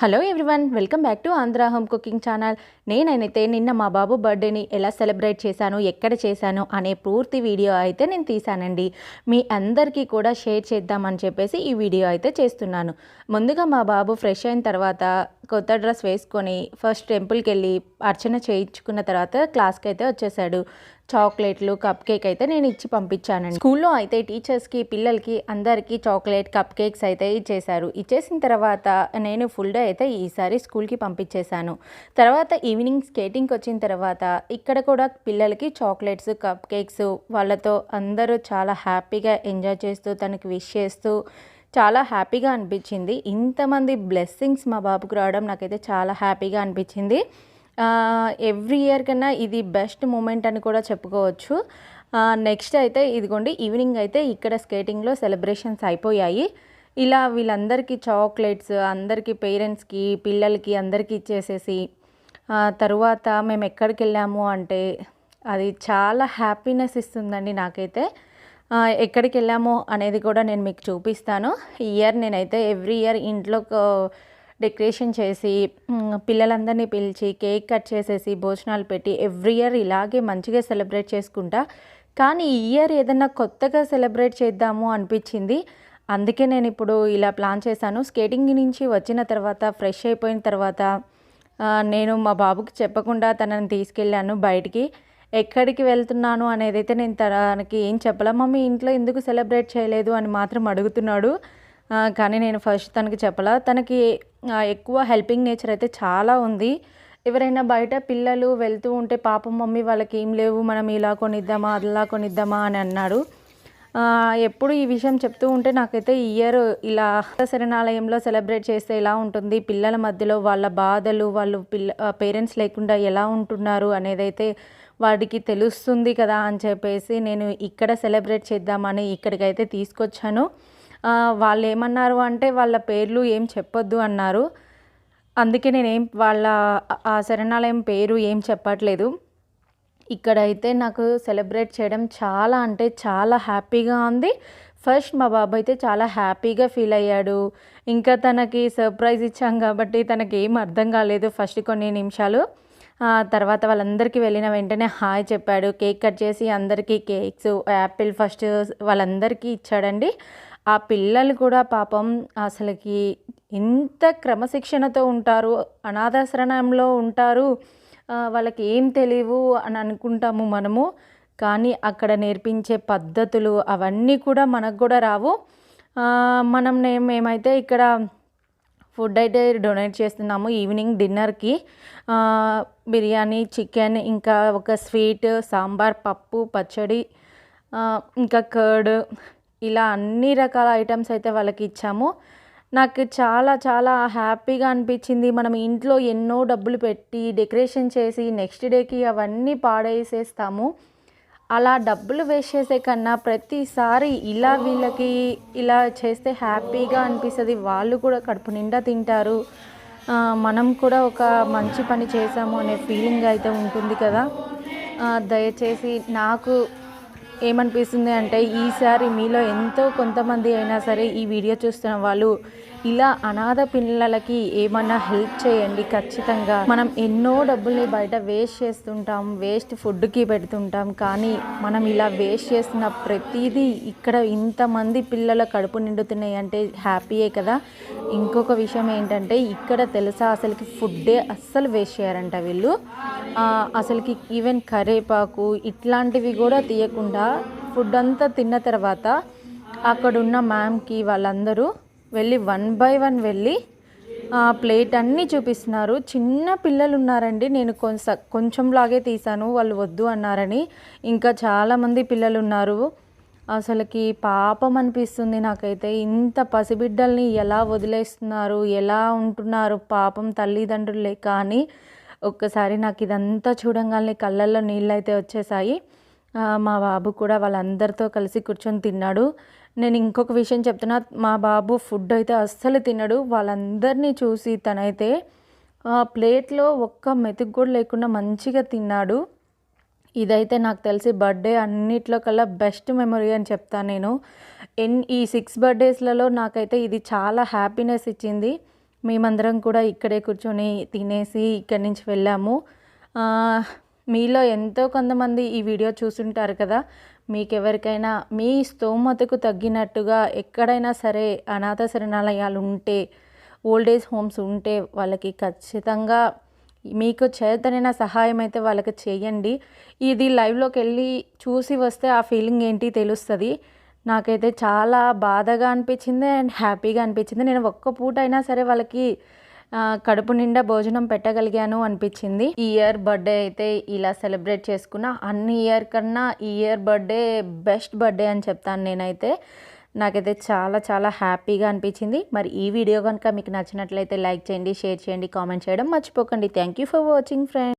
Hello everyone welcome back to Andhra home cooking channel నేనైతే నిన్న మా బాబు బర్త్డేని ఎలా సెలబ్రేట్ చేశాను ఎక్కడ చేశాను అనే పూర్తి వీడియో అయితే నేను తీశానండి. మీ అందరికీ కూడా షేర్ చేద్దామని చెప్పేసి ఈ వీడియో అయితే చేస్తున్నాను. ముందుగా మా బాబు ఫ్రెష్ అయిన తర్వాత కొత్త డ్రెస్ వేసుకొని ఫస్ట్ టెంపుల్కి వెళ్ళి అర్చన చేయించుకున్న తర్వాత క్లాస్కి అయితే వచ్చేసాడు. చాక్లెట్లు కప్ కేక్ అయితే నేను ఇచ్చి పంపించానండి. స్కూల్లో అయితే టీచర్స్కి పిల్లలకి అందరికీ చాక్లెట్ కప్ కేక్స్ అయితే ఇచ్చేశారు. ఇచ్చేసిన తర్వాత నేను ఫుల్ డే అయితే ఈసారి స్కూల్కి పంపించేశాను. తర్వాత ఈవినింగ్ స్కేటింగ్కి వచ్చిన తర్వాత ఇక్కడ కూడా పిల్లలకి చాక్లెట్స్ కప్ కేక్స్ వాళ్ళతో అందరూ చాలా హ్యాపీగా ఎంజాయ్ చేస్తూ తనకి విష్ చేస్తూ చాలా హ్యాపీగా అనిపించింది. ఇంతమంది బ్లెస్సింగ్స్ మా బాబుకు రావడం నాకైతే చాలా హ్యాపీగా అనిపించింది. ఎవ్రీ ఇయర్ కన్నా ఇది బెస్ట్ మూమెంట్ అని కూడా చెప్పుకోవచ్చు. నెక్స్ట్ అయితే ఇదిగోండి ఈవినింగ్ అయితే ఇక్కడ స్కేటింగ్లో సెలబ్రేషన్స్ అయిపోయాయి. ఇలా వీళ్ళందరికీ చాక్లెట్స్ అందరికీ పేరెంట్స్కి పిల్లలకి అందరికీ ఇచ్చేసేసి తరువాత మేము ఎక్కడికి వెళ్ళాము అంటే అది చాలా హ్యాపీనెస్ ఇస్తుందండి నాకైతే. ఎక్కడికి వెళ్ళాము అనేది కూడా నేను మీకు చూపిస్తాను. ఈ ఇయర్ నేనైతే ఎవ్రీ ఇయర్ ఇంట్లో డెకరేషన్ చేసి పిల్లలందరినీ పిలిచి కేక్ కట్ చేసేసి భోజనాలు పెట్టి ఎవ్రీ ఇయర్ ఇలాగే మంచిగా సెలబ్రేట్ చేసుకుంటా. కానీ ఈ ఇయర్ ఏదైనా కొత్తగా సెలబ్రేట్ చేద్దాము అనిపించింది. అందుకే నేను ఇప్పుడు ఇలా ప్లాన్ చేశాను. స్కేటింగ్ నుంచి వచ్చిన తర్వాత ఫ్రెష్ అయిపోయిన తర్వాత నేను మా బాబుకి చెప్పకుండా తనని తీసుకెళ్ళాను బయటికి. ఎక్కడికి వెళ్తున్నాను అనేది అయితే నేను తనకి ఏం చెప్పలే. మమ్మీ ఇంట్లో ఎందుకు సెలబ్రేట్ చేయలేదు? అని మాత్రం అడుగుతున్నాడు. కానీ నేను ఫస్ట్ తనకి చెప్పలా. తనకి ఎక్కువ హెల్పింగ్ నేచర్ అయితే చాలా ఉంది. ఎవరైనా బయట పిల్లలు వెళ్తూ ఉంటే పాపం మమ్మీ వాళ్ళకి ఏం లేవు మనం ఇలా కొనిద్దామా అలా కొనిద్దామా అని అన్నాడు. ఎప్పుడు ఈ విషయం చెప్తూ ఉంటే నాకైతే ఈ ఇయర్ ఇలా శరణాలయంలో సెలబ్రేట్ చేస్తే ఎలా ఉంటుంది? పిల్లల మధ్యలో వాళ్ళ బాధలు వాళ్ళు పిల్ల పేరెంట్స్ లేకుండా ఎలా ఉంటున్నారు అనేదైతే వాడికి తెలుస్తుంది కదా అని చెప్పేసి నేను ఇక్కడ సెలబ్రేట్ చేద్దామని ఇక్కడికైతే తీసుకొచ్చాను. వాళ్ళు ఏమన్నారు అంటే వాళ్ళ పేర్లు ఏం చెప్పొద్దు అన్నారు. అందుకే నేనేం వాళ్ళ ఆ శరణాలయం పేరు ఏం చెప్పట్లేదు. ఇక్కడైతే నాకు సెలబ్రేట్ చేయడం చాలా అంటే చాలా హ్యాపీగా ఉంది. ఫస్ట్ మా బాబు అయితే చాలా హ్యాపీగా ఫీల్ అయ్యాడు. ఇంకా తనకి సర్ప్రైజ్ ఇచ్చాం కాబట్టి తనకి ఏం అర్థం కాలేదు ఫస్ట్ కొన్ని నిమిషాలు. ఆ తర్వాత వాళ్ళందరికీ వెళ్ళిన వెంటనే హాయ్ చెప్పాడు. కేక్ కట్ చేసి అందరికీ కేక్స్ యాపిల్ ఫస్ట్ వాళ్ళందరికీ ఇచ్చాడండి. ఆ పిల్లలు కూడా పాపం అసలుకి ఎంత క్రమశిక్షణతో ఉంటారు అనాథాశ్రమంలో ఉంటారు. వాళ్ళకి ఏం తెలియవు అని అనుకుంటాము మనము. కానీ అక్కడ నేర్పించే పద్ధతులు అవన్నీ కూడా మనకు కూడా రావు. మనం మేమైతే ఇక్కడ ఫుడ్ అయితే డొనేట్ చేస్తున్నాము ఈవినింగ్ డిన్నర్కి. బిర్యానీ చికెన్ ఇంకా ఒక స్వీట్ సాంబార్ పప్పు పచ్చడి ఇంకా కర్డ్ ఇలా అన్ని రకాల ఐటమ్స్ అయితే వాళ్ళకి ఇచ్చాము. నాకు చాలా చాలా హ్యాపీగా అనిపించింది. మనం ఇంట్లో ఎన్నో డబ్బులు పెట్టి డెకరేషన్ చేసి నెక్స్ట్ డేకి అవన్నీ పాడేసేస్తాము. అలా డబ్బులు వేస్ట్ చేసే కన్నా ప్రతిసారి ఇలా వీళ్ళకి ఇలా చేస్తే హ్యాపీగా అనిపిస్తుంది. వాళ్ళు కూడా కడుపు నిండా తింటారు. మనం కూడా ఒక మంచి పని చేసాము అనే ఫీలింగ్ అయితే ఉంటుంది కదా. దయచేసి నాకు ఏమనిపిస్తుంది అంటే ఈసారి మీలో ఎంతో కొంతమంది అయినా సరే ఈ వీడియో చూస్తున్న వాళ్ళు ఇలా అనాథ పిల్లలకి ఏమన్నా హెల్ప్ చేయండి ఖచ్చితంగా. మనం ఎన్నో డబ్బుల్ని బయట వేస్ట్ చేస్తుంటాం వేస్ట్ ఫుడ్కి పెడుతుంటాం కానీ మనం ఇలా వేస్ట్ చేస్తున్న ప్రతిదీ ఇక్కడ ఇంతమంది పిల్లల కడుపు నిండుతున్నాయి అంటే హ్యాపీయే కదా. ఇంకొక విషయం ఏంటంటే ఇక్కడ తెలుసా అసలుకి ఫుడ్డే అస్సలు వేస్ట్ చేయారంట వీళ్ళు. అసలుకి ఈవెన్ కరేపాకు ఇట్లాంటివి కూడా తీయకుండా ఫుడ్ అంతా తిన్న తర్వాత అక్కడున్న మ్యామ్కి వాళ్ళందరూ వెళ్ళి వన్ బై వన్ వెళ్ళి ఆ ప్లేట్ అన్నీ చూపిస్తున్నారు. చిన్న పిల్లలు ఉన్నారండి నేను కొంచెం కొంచెంలాగే తీసాను వాళ్ళు వద్దు అన్నారని. ఇంకా చాలామంది పిల్లలు ఉన్నారు అసలుకి పాపం అనిపిస్తుంది నాకైతే. ఇంత పసిబిడ్డల్ని ఎలా వదిలేస్తున్నారు? ఎలా ఉంటున్నారు? పాపం తల్లిదండ్రులే. కానీ ఒక్కసారి నాకు ఇదంతా చూడంగానే కళ్ళల్లో నీళ్ళు అయితే వచ్చేసాయి మా బాబు కూడా వాళ్ళందరితో కలిసి కూర్చొని తిన్నాడు. నేను ఇంకొక విషయం చెప్తున్నా. మా బాబు ఫుడ్ అయితే అస్సలు తినడు. వాళ్ళందరినీ చూసి తనైతే ఆ ప్లేట్లో ఒక్క మెతుకు కూడా లేకుండా మంచిగా తిన్నాడు. ఇదైతే నాకు తెలిసి బర్త్డే అన్నిట్లో కల్లా బెస్ట్ మెమొరీ అని చెప్తాను నేను. ఎన్ ఈ సిక్స్ బర్త్డేస్లలో నాకైతే ఇది చాలా హ్యాపీనెస్ ఇచ్చింది. మేమందరం కూడా ఇక్కడే కూర్చొని తినేసి ఇక్కడి నుంచి వెళ్ళాము. మీలో ఎంతో కొంతమంది ఈ వీడియో చూసుంటారు కదా మీకు ఎవరికైనా మీ స్తోమతకు తగ్గినట్టుగా ఎక్కడైనా సరే అనాథ శరణాలయాలు ఉంటే ఓల్డ్ ఏజ్ హోమ్స్ ఉంటే వాళ్ళకి ఖచ్చితంగా మీకు చేతనైన సహాయం అయితే వాళ్ళకి చేయండి. ఇది లైవ్లోకి వెళ్ళి చూసి వస్తే ఆ ఫీలింగ్ ఏంటి తెలుస్తుంది. నాకైతే చాలా బాధగా అనిపించింది అండ్ హ్యాపీగా అనిపించింది. నేను ఒక్క పూట అయినా సరే వాళ్ళకి కడుపు నిండా భోజనం పెట్టగలిగాను అనిపించింది. ఈ ఇయర్ బర్త్డే అయితే ఇలా సెలబ్రేట్ చేసుకున్నా అన్ని ఇయర్ కన్నా ఈ ఇయర్ బర్త్డే బెస్ట్ బర్త్డే అని చెప్తాను నేనైతే. నాకైతే చాలా చాలా హ్యాపీగా అనిపించింది. మరి ఈ వీడియో కనుక మీకు నచ్చినట్లయితే లైక్ చేయండి షేర్ చేయండి కామెంట్ చేయడం మర్చిపోకండి. Thank you for watching friends